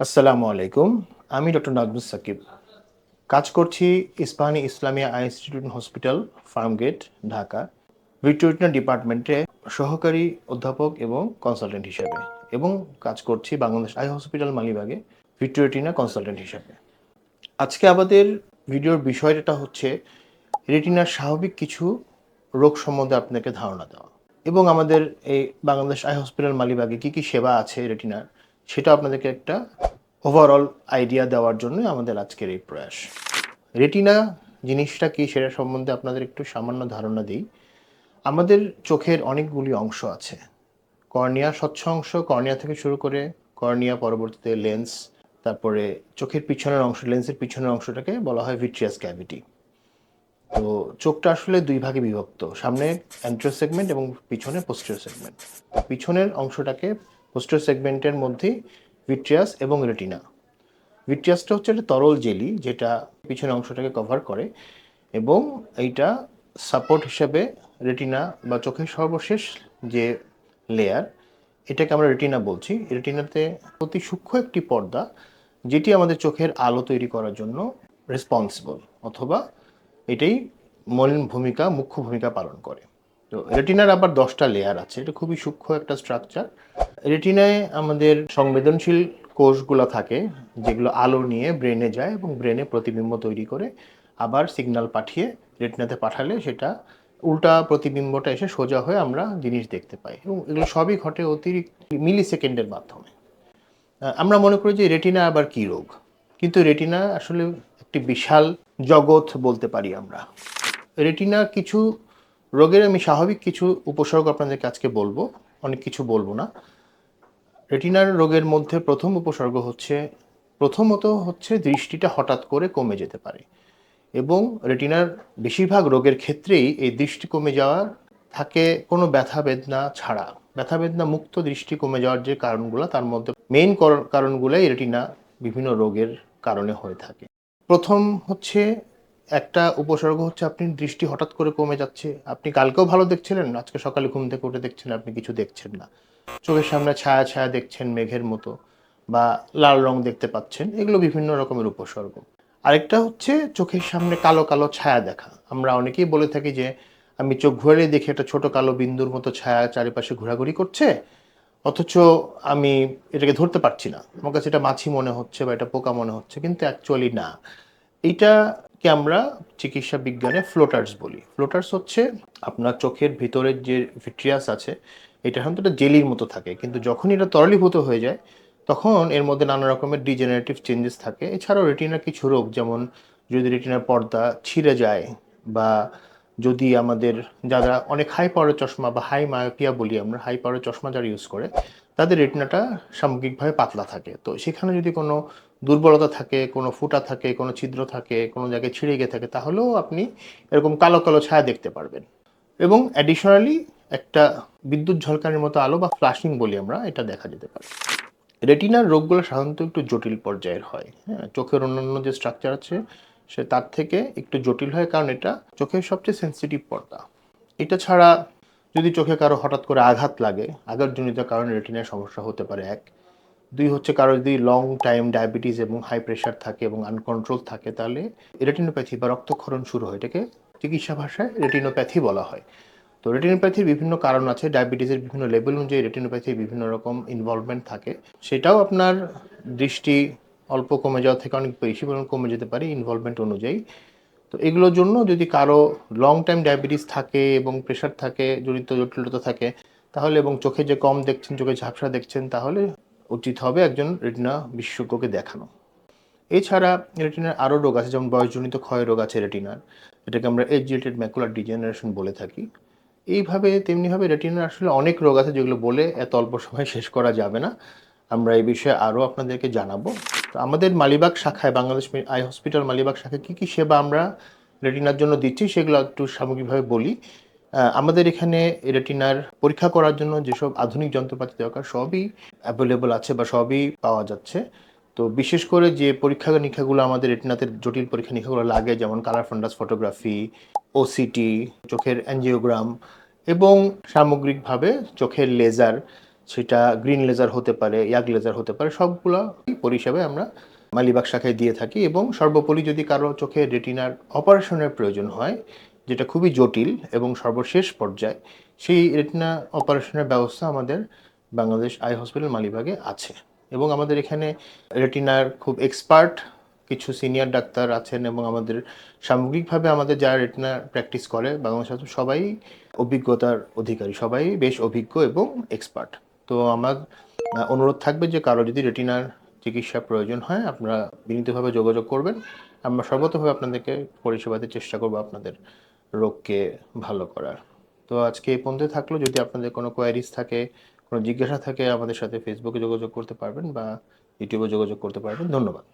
আসসালামু আলাইকুম। আমি ডক্টর নাজমুস সাকিব। কাজ করছি Ispahani Islamia eye institute hospital Farmgate Dhaka. Victoria ডিপার্টমেন্টে সহকারী অধ্যাপক এবং কনসালটেন্ট হিসেবে। এবং কাজ করছি বাংলাদেশ আই হসপিটাল মালিবাগে ভিক্টোরিয়া কনসালটেন্ট হিসেবে। আজকে আমাদের ভিডিওর বিষয়টা হচ্ছে রেটিনার স্বাভাবিক কিছু রোগ সম্বন্ধে আপনাকে ধারণা দেওয়া। এবং আমাদের এই বাংলাদেশ আই হসপিটাল মালিবাগে কি কি সেবা আছে রেটিনার সেটা আপনাদেরকে একটা ওভারঅল আইডিয়া দেওয়ার জন্য আমাদের আজকের এই প্রয়াস। রেটিনা জিনিসটা কি সেটা সম্বন্ধে আপনাদের একটু সামান্য ধারণা দিই। আমাদের চোখের অনেকগুলি অংশ আছে। কর্নিয়া স্বচ্ছ অংশ, কর্নিয়া থেকে শুরু করে কর্নিয়া পরবর্তীতে লেন্স তারপরে চোখের পিছনের অংশ লেন্সের পিছনের অংশটাকে বলা হয় ভিট্রিয়াস ক্যাভিটি তো চোখটা আসলে দুই ভাগে বিভক্ত, সামনে অ্যান্ট্রো সেগমেন্ট এবং পিছনে পোস্টার সেগমেন্ট পিছনের অংশটাকে পোস্টার সেগমেন্টের মধ্যেই ভিট্রিয়াস এবং রেটিনা ভিট্রিয়াসটা হচ্ছে একটা তরল জেলি যেটা পিছনের অংশটাকে কভার করে এবং এইটা সাপোর্ট হিসেবে রেটিনা বা চোখের সর্বশেষ যে লেয়ার এটাকে আমরা রেটিনা বলছি। রেটিনাতে অতি সূক্ষ্ম একটি পর্দা, যেটি আমাদের চোখের আলো তৈরি করার জন্য রেসপন্সিবল অথবা এটাই মূল ভূমিকা, মুখ্য ভূমিকা পালন করে। তো রেটিনার আবার দশটা লেয়ার আছে। এটা খুবই সূক্ষ্ম একটা স্ট্রাকচার রেটিনায় আমাদের সংবেদনশীল কোষগুলো থাকে, যেগুলো আলো নিয়ে ব্রেনে যায় এবং ব্রেনে প্রতিবিম্ব তৈরি করে আবার সিগন্যাল পাঠিয়ে রেটিনাতে পাঠালে সেটা উল্টা প্রতিবিম্বটা এসে সোজা হয়ে আমরা জিনিস দেখতে পাই এবং এগুলো সবই ঘটে অতিরিক্ত মিলি সেকেন্ডের মাধ্যমে আমরা মনে করি যে রেটিনা আবার কী রোগ? কিন্তু রেটিনা আসলে একটি বিশাল জগৎ বলতে পারি আমরা। রেটিনা কিছু রোগের আমি স্বাভাবিক কিছু উপসর্গ আপনাদেরকে আজকে বলব, অনেক কিছু বলব না। রেটিনার রোগের মধ্যে প্রথম উপসর্গ হচ্ছে, প্রথমত হচ্ছে দৃষ্টিটা হঠাৎ করে কমে যেতে পারে এবং রেটিনার বেশিরভাগ রোগের ক্ষেত্রেই এই দৃষ্টি কমে যাওয়ার থাকে কোনো ব্যথা বেদনা ছাড়া। ব্যথা বেদনা মুক্ত দৃষ্টি কমে যাওয়ার যে কারণগুলো, তার মধ্যে মেইন কারণগুলোই রেটিনা বিভিন্ন রোগের কারণে হয়ে থাকে। প্রথম হচ্ছে একটা উপসর্গ হচ্ছে আপনি দৃষ্টি হঠাৎ করে কমে যাচ্ছে। আপনি কালকেও ভালো দেখছিলেন, আজকে সকালে ঘুম থেকে উঠে দেখছেন, আপনি কিছু দেখছেন না। চোখের সামনে ছায়া ছায়া দেখছেন মেঘের মতো বা লাল রং দেখতে পাচ্ছেন, এগুলো বিভিন্ন রকমের উপসর্গ। আরেকটা হচ্ছে চোখের সামনে কালো কালো ছায়া দেখা। আমরা অনেকেই বলে থাকি যে, আমি চোখ ঘুরে দেখি একটা ছোট কালো বিন্দুর মতো ছায়া চারিপাশে ঘোরাঘুরি করছে, অথচ আমি এটাকে ধরতে পারছি না। আমার কাছে এটা মাছি মনে হচ্ছে বা এটা পোকা মনে হচ্ছে, কিন্তু অ্যাকচুয়ালি না। এইটাকে আমরা চিকিৎসা বিজ্ঞানে ফ্লোটার্স বলি। ফ্লোটার্স হচ্ছে আপনার চোখের ভিতরের যে ভিট্রিয়াস আছে, এটা সাধারণত একটা জেলির মতো থাকে, কিন্তু যখন এটা তরলীভূত হয়ে যায়, তখন এর মধ্যে নানা রকমের ডিজেনারেটিভ চেঞ্জেস থাকে। এছাড়াও রেটিনার কিছু রোগ, যেমন যদি রেটিনার পর্দা ছিঁড়ে যায় বা যদি আমাদের, যারা অনেক হাই পাওয়ারের চশমা বা হাই মায়োপিয়া বলি আমরা হাই পাওয়ারের চশমা যারা ইউজ করে তাদের রেটিনাটা সামগ্রিকভাবে পাতলা থাকে। তো সেখানে যদি কোনো দুর্বলতা থাকে, কোনো ফুটা থাকে, কোনো ছিদ্র থাকে, কোনো জায়গায় ছিঁড়ে গিয়ে থাকে, তাহলেও আপনি এরকম কালো কালো ছায়া দেখতে পারবেন। এবং অ্যাডিশনালি একটা বিদ্যুৎ ঝলকানির মতো আলো বা ফ্লাশিং বলি আমরা, এটা দেখা যেতে পারে। রেটিনার রোগগুলো সাধারণত একটু জটিল পর্যায়ের হয়। হ্যাঁ চোখের অন্যান্য যে স্ট্রাকচার আছে, সে তার থেকে একটু জটিল হয় কারণ এটা চোখের সবচেয়ে সেন্সিটিভ পর্দা। এটা ছাড়া যদি চোখে কারও হঠাৎ করে আঘাত লাগে, আঘাতজনিত কারণে রেটিনার সমস্যা হতে পারে এক। দুই হচ্ছে কারও যদি লং টাইম ডায়াবেটিস এবং হাই প্রেশার থাকে এবং আনকন্ট্রোল থাকে, তাহলে রেটিনোপ্যাথি বা রক্তক্ষরণ শুরু হয়, এটাকে চিকিৎসা ভাষায় রেটিনোপ্যাথি বলা হয়। তো রেটিনোপ্যাথির বিভিন্ন কারণ আছে ডায়াবেটিসের বিভিন্ন লেভেল অনুযায়ী রেটিনোপ্যাথির বিভিন্ন রকম ইনভলভমেন্ট থাকে। সেটাও আপনার দৃষ্টি অল্প কমে যাওয়া থেকে অনেক বেশি পরিমাণ কমে যেতে পারে ইনভলভমেন্ট অনুযায়ী। তো এগুলোর জন্য যদি কারও লং টাইম ডায়াবেটিস থাকে এবং প্রেশার থাকে, জড়িত জটিলতা থাকে, তাহলে এবং চোখে যে কম দেখছেন, চোখে ঝাপসা দেখছেন, তাহলে উচিত হবে একজন রেটিনা বিশেষজ্ঞকে দেখানো। এছাড়া রেটিনার আরও রোগ আছে, যেমন বয়সজনিত ক্ষয় রোগ আছে রেটিনার এটাকে আমরা এজ ম্যাকুলার ডিজেনারেশন বলে থাকি। এইভাবে তেমনিভাবে রেটিনার আসলে অনেক রোগ আছে যেগুলো বলে এত অল্প সময় শেষ করা যাবে না। আমরা এই বিষয়ে আরও আপনাদেরকে জানাব। তো আমাদের মালিবাগ শাখায়, বাংলাদেশ আই হসপিটাল মালিবাগ শাখায় কী কী সেবা আমরা রেটিনার জন্য দিচ্ছি সেগুলো একটু সামগ্রিকভাবে বলি। আমাদের এখানে রেটিনার পরীক্ষা করার জন্য যেসব আধুনিক যন্ত্রপাতি দরকার সবই অ্যাভেলেবল আছে বা সবই পাওয়া যাচ্ছে। তো বিশেষ করে যে পরীক্ষা নিরীক্ষাগুলো আমাদের রেটিনাতে জটিল পরীক্ষা নিরীক্ষাগুলো লাগে, যেমন কালার ফান্ডাস ফটোগ্রাফি ওসিটি চোখের অ্যাঞ্জিওগ্রাম এবং সামগ্রিকভাবে চোখের লেজার সেটা গ্রিন লেজার হতে পারে ইয়াগ লেজার হতে পারে, সবগুলো পরিষেবায় আমরা মালিবাগ শাখায় দিয়ে থাকি এবং সর্বোপরি যদি কারও চোখে রেটিনার অপারেশনের প্রয়োজন হয়, যেটা খুবই জটিল এবং সর্বশেষ পর্যায়ে, সেই রেটিনা অপারেশনের ব্যবস্থা আমাদের বাংলাদেশ আই হসপিটাল মালিবাগে আছে এবং আমাদের এখানে রেটিনার খুব এক্সপার্ট কিছু সিনিয়র ডাক্তার আছেন এবং আমাদের সামগ্রিকভাবে আমাদের যারা রেটিনা প্র্যাকটিস করে বাংলাদেশ সবাই অভিজ্ঞতার অধিকারী, সবাই বেশ অভিজ্ঞ এবং এক্সপার্ট তো আমার অনুরোধ থাকবে যে কারও যদি রেটিনার চিকিৎসা প্রয়োজন হয়, আপনারা বিনীতভাবে যোগাযোগ করবেন। আমরা সর্বতভাবে আপনাদেরকে পরিষেবাতে চেষ্টা করব আপনাদের রোগকে ভালো করার। তো আজকে এই পর্যন্ত থাকল। যদি আপনাদের কোনো কোয়ারিজ থাকে, কোনো জিজ্ঞাসা থাকে, আমাদের সাথে ফেসবুকে যোগাযোগ করতে পারবেন বা ইউটিউবে যোগাযোগ করতে পারবেন। ধন্যবাদ।